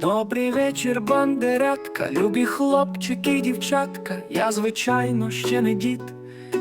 Добрий вечір, бандератка, любі хлопчики, дівчатка. Я, звичайно, ще не дід,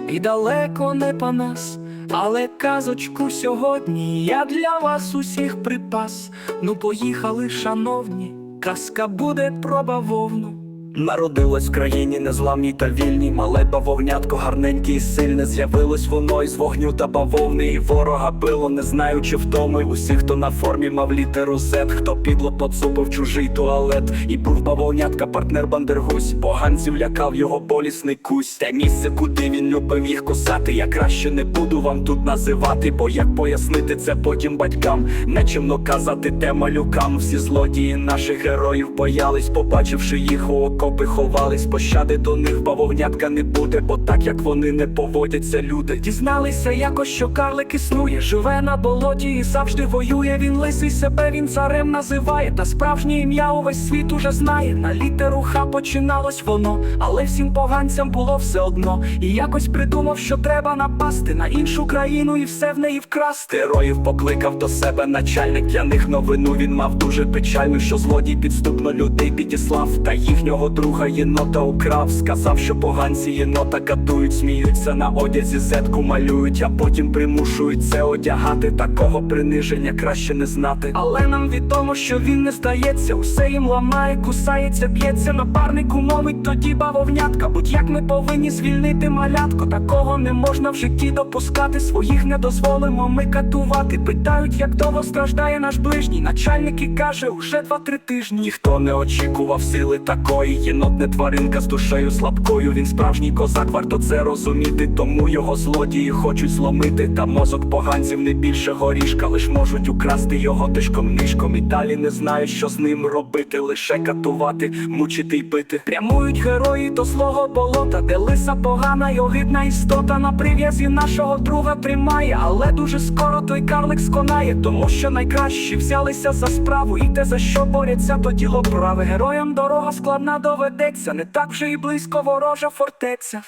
і далеко не панас. Але казочку сьогодні я для вас усіх припас. Ну, поїхали, шановні, казка буде про бавовну. Народилось в країні незламній та вільній, мале бавовнятко гарненьке і сильне. З'явилось воно із вогню та бавовни, і ворога било, не знаючи втоми. Усіх, хто на формі мав літеру Z, хто підло поцупив чужий туалет. І був бавовнятка, партнер Бандергусь. Поганців лякав його болісний кусь. Те місце, куди він любив їх кусати. Я краще не буду вам тут називати, бо як пояснити це потім батькам. Нечимно казати те малюкам. Всі злодії наших героїв боялись, побачивши їх у окопи, ховались. Пощади до них бавовнятка не буде, бо так як вони не поводяться, люди. Дізналися якось, що карлик існує, живе на болоті і завжди воює. Він лисий себе, він царем називає. Та справжнє ім'я увесь світ уже знає. На літеру Х починалось воно, але всім поганцям було все одно. І якось придумав, що треба напасти на іншу країну і все в неї вкрасти. Героїв покликав до себе начальник для них новину. Він мав дуже печальну, що злодій підступно людей підіслав. Та їхнього друга єнота украв. Сказав, що поганці єнота катують, сміються на одязі, зетку малюють, а потім примушують це одягати. Такого приниження краще не знати. Але нам відомо, що він не здається. Усе їм ламає, кусається, б'ється. Напарнику мовить тоді бавовнятка. Будь як ми повинні звільнити малятко. Такого не можна в житті допускати. Своїх не дозволимо ми катувати. Питають, як довго страждає наш ближній. Начальник і каже, уже два-три тижні. Ніхто не очікував сили такої. Єнот не тваринка з душею слабкою. Він справжній козак, варто це розуміти. Тому його злодії хочуть зломити. Та мозок поганців не більше горішка, лиш можуть украсти його тишком нишком. І далі не знають, що з ним робити. Лише катувати, мучити й бити. Прямують герої до злого болота, де лиса погана й огидна істота на прив'язі нашого друга тримає. Але дуже скоро той карлик сконає, тому що найкращі взялися за справу. І те, за що борються, то діло праве. Героям дорога складна доведеться, не так вже і близько ворожа фортеця.